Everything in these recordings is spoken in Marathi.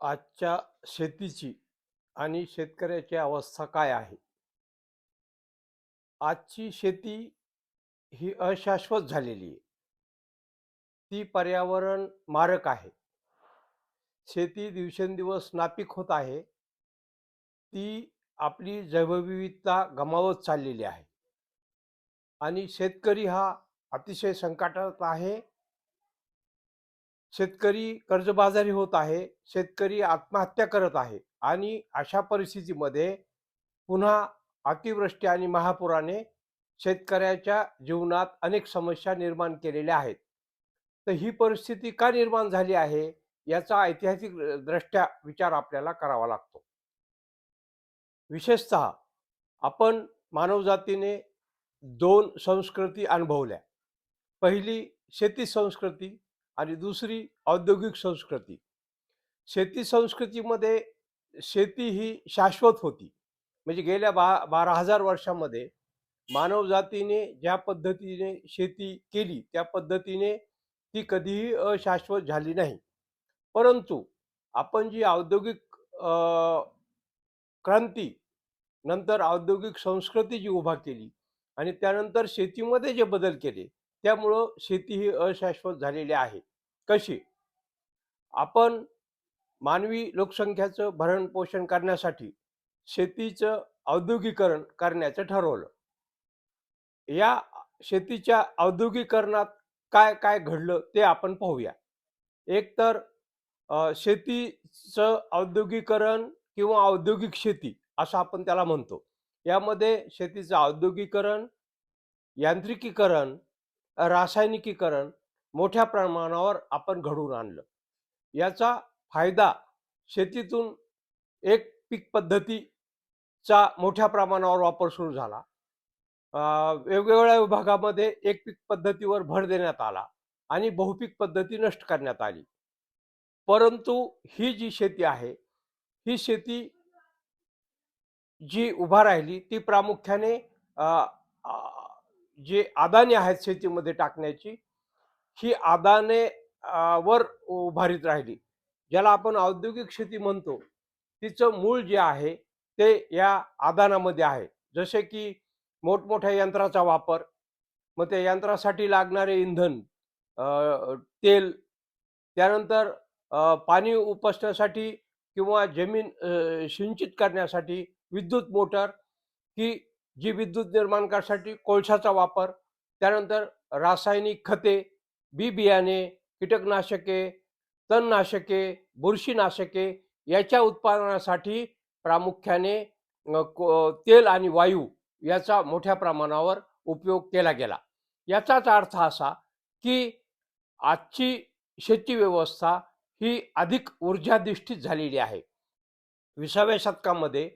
आजच्या शेतीची आणि शेतकऱ्याची अवस्था काय आहे? आजची शेती ही अशाश्वत झालेली आहे. ती पर्यावरण मारक आहे. शेती दिवसेंदिवस नापीक होत आहे. ती आपली जैवविविधता गमावत चाललेली आहे. आणि शेतकरी हा अतिशय संकटात आहे. शेतकरी कर्जबाजारी होत आहे. शेतकरी आत्महत्या करत आहे आणि अशा परिस्थितीमध्ये पुन्हा अतिवृष्टी आणि महापुराने शेतकऱ्याच्या जीवनात अनेक समस्या निर्माण केलेल्या आहेत. तर ही परिस्थिती का निर्माण झाली आहे, याचा ऐतिहासिक दृष्ट्या विचार आपल्याला करावा लागतो. विशेषतः आपण मानवजातीने दोन संस्कृती अनुभवल्या. पहिली शेती संस्कृती आणि दुसरी औद्योगिक संस्कृती. शेती संस्कृतीमध्ये शेती ही शाश्वत होती. म्हणजे गेल्या बा बारा हजार वर्षामध्ये मानवजातीने ज्या पद्धतीने शेती केली, त्या पद्धतीने ती कधीही अशाश्वत झाली नाही. परंतु आपण जी औद्योगिक क्रांती, नंतर औद्योगिक संस्कृती जी उभा केली आणि त्यानंतर शेतीमध्ये जे बदल केले, त्यामुळं शेती ही अशाश्वत झालेली आहे. कशी? आपण मानवी लोकसंख्याचं भरण-पोषण करण्यासाठी शेतीचं औद्योगिकरण करण्याचं ठरवलं. या शेतीच्या औद्योगिकरणात काय-काय घडलं ते आपण पाहूया. एक तर शेतीचं औद्योगिकरण किंवा औद्योगिक शेती असं आपण त्याला म्हणतो. यामध्ये शेतीचं औद्योगिकरण, यांत्रिकीकरण, रासायनिकीकरण मोठ्या प्रमाणावर आपण घडवून आणलं. याचा फायदा शेतीतून एक पीक पद्धतीचा मोठ्या प्रमाणावर वापर सुरू झाला. वेगवेगळ्या विभागामध्ये एक पीक पद्धतीवर भर देण्यात आला आणि बहुपीक पद्धती नष्ट करण्यात आली. परंतु ही जी शेती आहे, ही शेती जी उभा राहिली ती प्रामुख्याने जे अदानी आहेत शेतीमध्ये टाकण्याची, ही आदाने वर उभारीत राहिली. ज्याला आपण औद्योगिक शेती म्हणतो, तिचं मूळ जे आहे ते या आदानामध्ये आहे. जसे की मोठमोठ्या यंत्राचा वापर, मग त्या यंत्रासाठी लागणारे इंधन, तेल, त्यानंतर पाणी उपसण्यासाठी किंवा जमीन सिंचित करण्यासाठी विद्युत मोटर, की जी विद्युत निर्माण करण्यासाठी कोळशाचा वापर, त्यानंतर रासायनिक खते, बी-बियाणे, कीटकनाशके, तणनाशके, बुरशीनाशके याच्या उत्पादनासाठी प्रामुख्याने को तेल आणि वायू याचा मोठ्या प्रमाणावर उपयोग केला गेला. याचाच अर्थ असा, की आजची शेती व्यवस्था ही अधिक ऊर्जाधिष्ठित झालेली आहे. 20व्या शतकामध्ये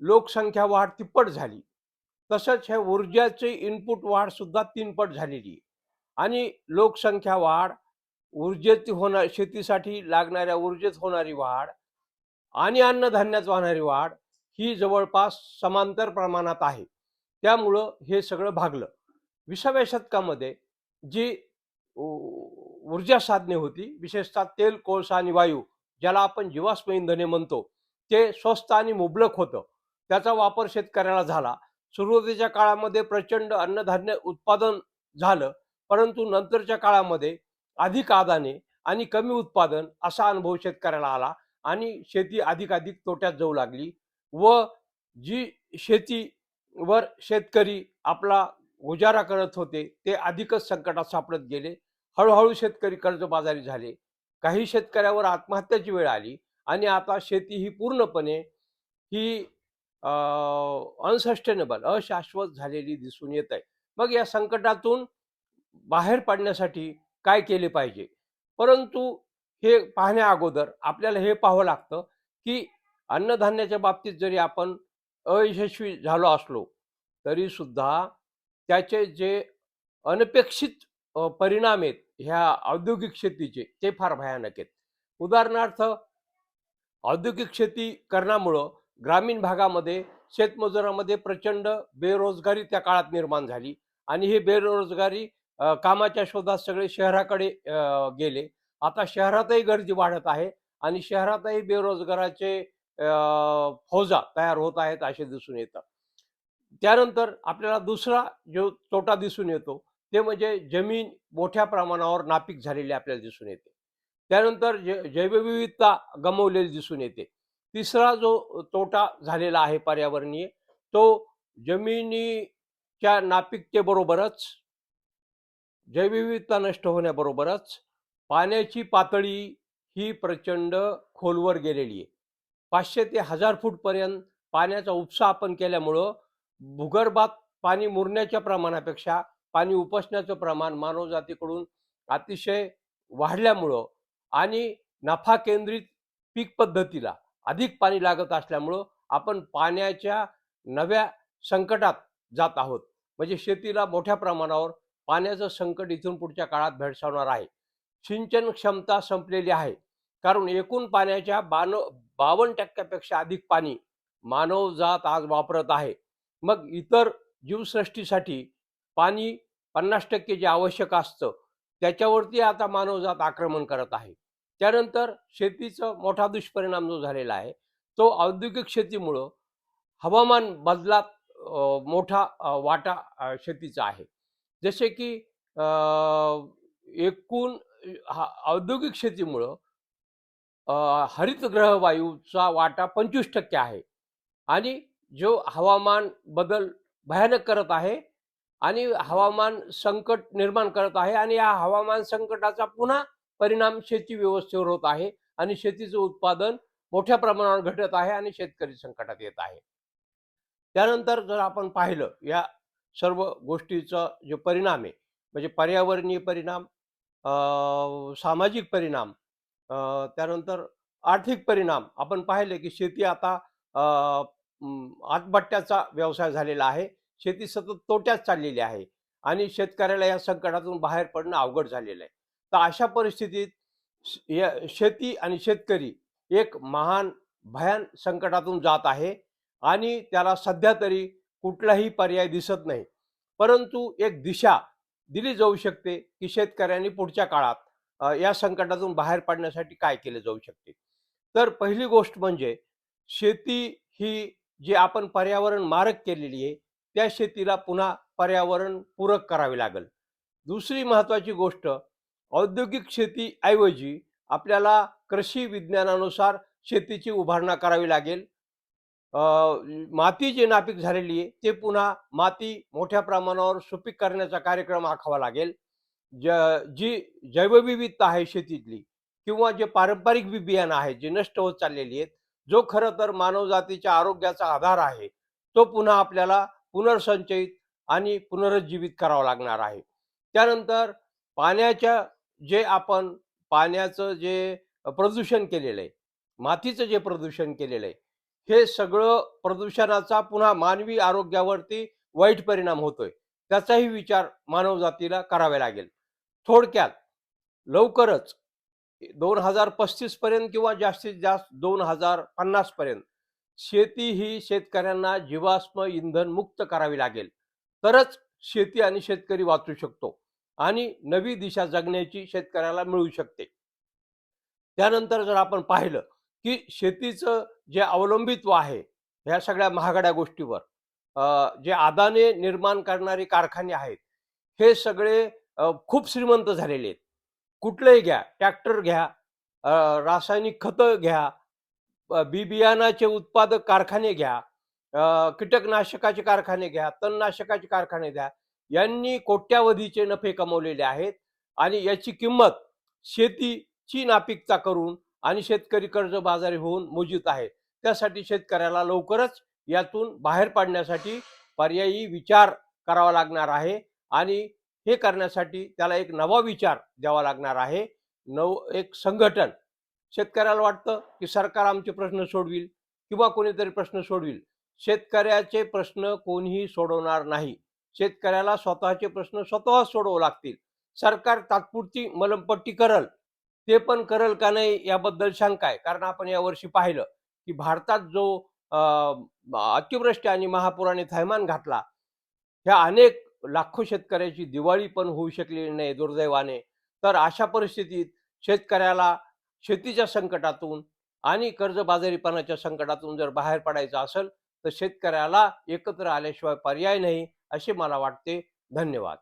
लोकसंख्या वाढ तिप्पट झाली. तसंच हे ऊर्जाचे इनपुट वाढ सुद्धा तीनपट झालेली आहे. आणि लोकसंख्या वाढ, ऊर्जेत होणार शेतीसाठी लागणाऱ्या ऊर्जेत होणारी वाढ आणि अन्नधान्यात होणारी वाढ ही जवळपास समांतर प्रमाणात आहे. त्यामुळं हे सगळं भागलं. 20व्या शतकामध्ये जी ऊर्जा साधने होती, विशेषतः तेल, कोळसा आणि वायू ज्याला आपण जीवाश्म इंधने म्हणतो, ते स्वस्त आणि मुबलक होतं. त्याचा वापर शेतकऱ्याला झाला. सुरुवातीच्या काळामध्ये प्रचंड अन्नधान्य उत्पादन झालं, परंतु नंतरच्या काळामध्ये अधिक आदाने आणि कमी उत्पादन असा अनुभव शेतकऱ्याला आला आणि शेती अधिकाधिक तोट्यात जाऊ लागली व जी शेतीवर शेतकरी आपला गुजारा करत होते, ते अधिकच संकटात सापडत गेले. हळूहळू शेतकरी कर्जबाजारी झाले. काही शेतकऱ्यावर आत्महत्याची वेळ आली आणि आता शेती ही पूर्णपणे ही अनसस्टेनेबल अशाश्वत झालेली दिसून येत आहे. मग या संकटातून बाहेर पडण्यासाठी काय केले पाहिजे? परंतु हे पाहण्या अगोदर आपल्याला हे पाहावं लागतं, की अन्नधान्याच्या बाबतीत जरी आपण अयशस्वी झालो असलो, तरीसुद्धा त्याचे जे अनपेक्षित परिणाम आहेत ह्या औद्योगिक शेतीचे, ते फार भयानक आहेत. उदाहरणार्थ औद्योगिक शेती करण्यामुळं ग्रामीण भागामध्ये शेतमजुरामध्ये प्रचंड बेरोजगारी त्या काळात निर्माण झाली आणि ही बेरोजगारी कामाच्या शोधात सगळे शहराकडे गेले. आता शहरातही गर्दी वाढत आहे आणि शहरातही बेरोजगाराचे फौजा तयार होत आहेत असे दिसून येतं. त्यानंतर आपल्याला दुसरा जो तोटा दिसून येतो ते म्हणजे जमीन मोठ्या प्रमाणावर नापीक झालेली आपल्याला दिसून येते. त्यानंतर जैवविविधता गमावलेली दिसून येते. तिसरा जो तोटा झालेला आहे पर्यावरणीय तो जमिनीच्या नापिकतेबरोबरच जैवविविधता नष्ट होण्याबरोबरच पाण्याची पातळी ही प्रचंड खोलवर गेलेली आहे. पाचशे ते हजार फूटपर्यंत पाण्याचा उपसा आपण केल्यामुळं भूगर्भात पाणी मुरण्याच्या प्रमाणापेक्षा पाणी उपसण्याचं प्रमाण मानवजातीकडून अतिशय वाढल्यामुळं आणि नफा केंद्रित पीक पद्धतीला अधिक पाणी लागत असल्यामुळं आपण पाण्याच्या नव्या संकटात जात आहोत. म्हणजे शेतीला मोठ्या प्रमाणावर पाण्याचं संकट इथून पुढच्या काळात भेडसावणार आहे. सिंचन क्षमता संपलेली आहे. कारण एकूण पाण्याच्या बानो बावन्न टक्क्यापेक्षा अधिक पाणी मानवजात आज वापरत आहे. मग इतर जीवसृष्टीसाठी पाणी पन्नास टक्के जे आवश्यक असतं त्याच्यावरती आता मानवजात आक्रमण करत आहे. त्यानंतर शेतीचा मोठा दुष्परिणाम जो झालेला आहे तो औद्योगिक शेतीमुळं हवामान बदलात मोठा वाटा शेतीचा आहे. जसे की एकूण हा औद्योगिक शेतीमुळं हरितग्रह हरितगृह वायूचा वाटा पंचवीस टक्के आहे. आणि जो हवामान बदल भयानक करत आहे आणि हवामान संकट निर्माण करत आहे आणि या हवामान संकटाचा पुन्हा परिणाम शेती व्यवस्थेवर होत आहे आणि शेतीचं उत्पादन मोठ्या प्रमाणावर घटत आहे आणि शेतकरी संकटात येत आहे. त्यानंतर जर आपण पाहिलं या सर्व गोष्टीचा जो परिणाम आहे म्हणजे पर्यावरणीय परिणाम सामाजिक परिणाम त्यानंतर आर्थिक परिणाम. आपण पाहिले की शेती आता आतबट्ट्याचा व्यवसाय झालेला आहे. शेती सतत तोट्यात चाललेली आहे आणि शेतकऱ्याला या संकटातून बाहेर पडणं अवघड झालेलं आहे. तर अशा परिस्थितीत या शेती आणि शेतकरी एक महान भयान संकटातून जात आहे आणि त्याला सध्या तरी कुठलाही पर्याय दिसत नाही. परंतु एक दिशा दिली जाऊ शकते की शेतकऱ्यांनी पुढच्या काळात या संकटातून बाहेर पडण्यासाठी काय केले जाऊ शकते. तर पहिली गोष्ट म्हणजे शेती ही जी आपण पर्यावरण मारक केलेली आहे त्या शेतीला पुन्हा पर्यावरण पूरक करावी लागेल. दुसरी महत्त्वाची गोष्ट औद्योगिक शेतीऐवजी आपल्याला कृषी विज्ञानानुसार शेतीची उभारणा करावी लागेल. माती जी नापीक झालेली आहे. ते पुन्हा माती मोठ्या प्रमाणावर सुपीक करण्याचा कार्यक्रम आखावा लागेल. ज जी जैवविविधता आहे शेतीतली किंवा जे पारंपरिक बी बियाणं आहे जे नष्ट होत चाललेली आहेत जो खरं तर मानवजातीच्या आरोग्याचा आधार आहे तो पुन्हा आपल्याला पुनर्संचयित आणि पुनरुज्जीवित करावा लागणार आहे. त्यानंतर पाण्याच्या जे आपण पाण्याचं जे प्रदूषण केलेलं आहे मातीचं जे प्रदूषण केलेलं आहे हे सगळं प्रदूषणाचा पुन्हा मानवी आरोग्यावरती वाईट परिणाम होतोय. त्याचाही विचार मानवजातीला करावा लागेल. थोडक्यात लवकरच दोन हजार पस्तीस पर्यंत किंवा जास्तीत जास्त दोन हजार पन्नास पर्यंत शेती ही शेतकऱ्यांना जीवाश्म इंधन मुक्त करावी लागेल. तरच शेती आणि शेतकरी वाचू शकतो आणि नवी दिशा जगण्याची शेतकऱ्याला मिळू शकते. त्यानंतर जर आपण पाहिलं की शेतीचं जे अवलंबित्व आहे ह्या सगळ्या महागड्या गोष्टीवर जे आदाने निर्माण करणारे कारखाने आहेत हे सगळे खूप श्रीमंत झालेले आहेत. कुठलंही घ्या ट्रॅक्टर घ्या रासायनिक खतं घ्या बी बियाणाचे उत्पादक कारखाने घ्या कीटकनाशकाचे कारखाने घ्या तणनाशकाचे कारखाने घ्या यांनी कोट्यावधीचे नफे कमवलेले आहेत आणि याची किंमत शेतीची नापिकता करून आणि शेतकरी कर्जबाजारी होऊन मोजित आहे. त्यासाठी शेतकऱ्याला लवकरच यातून बाहेर पाडण्यासाठी पर्यायी विचार करावा लागणार आहे आणि हे करण्यासाठी त्याला एक नवा विचार द्यावा लागणार आहे. नव एक संघटन. शेतकऱ्याला वाटतं की सरकार आमचे प्रश्न सोडविल किंवा कोणीतरी प्रश्न सोडविल. शेतकऱ्याचे प्रश्न कोणीही सोडवणार नाही. शेतकऱ्याला स्वतःचे प्रश्न स्वतः सोडवू लागतील. सरकार तात्पुरती मलमपट्टी करल. ते पण करल का नाही याबद्दल शंका आहे. कारण आपण यावर्षी पाहिलं की भारतात जो अतिवृष्टी आणि महापुराने थैमान घातला ह्या अनेक लाखो शेतकऱ्याची दिवाळी पण होऊ शकलेली नाही दुर्दैवाने. तर अशा परिस्थितीत शेतकऱ्याला शेतीच्या संकटातून आणि कर्जबाजारीपणाच्या संकटातून जर बाहेर पडायचं असेल तर शेतकऱ्याला एकत्र आल्याशिवाय पर्याय नाही असे मला वाटते. धन्यवाद.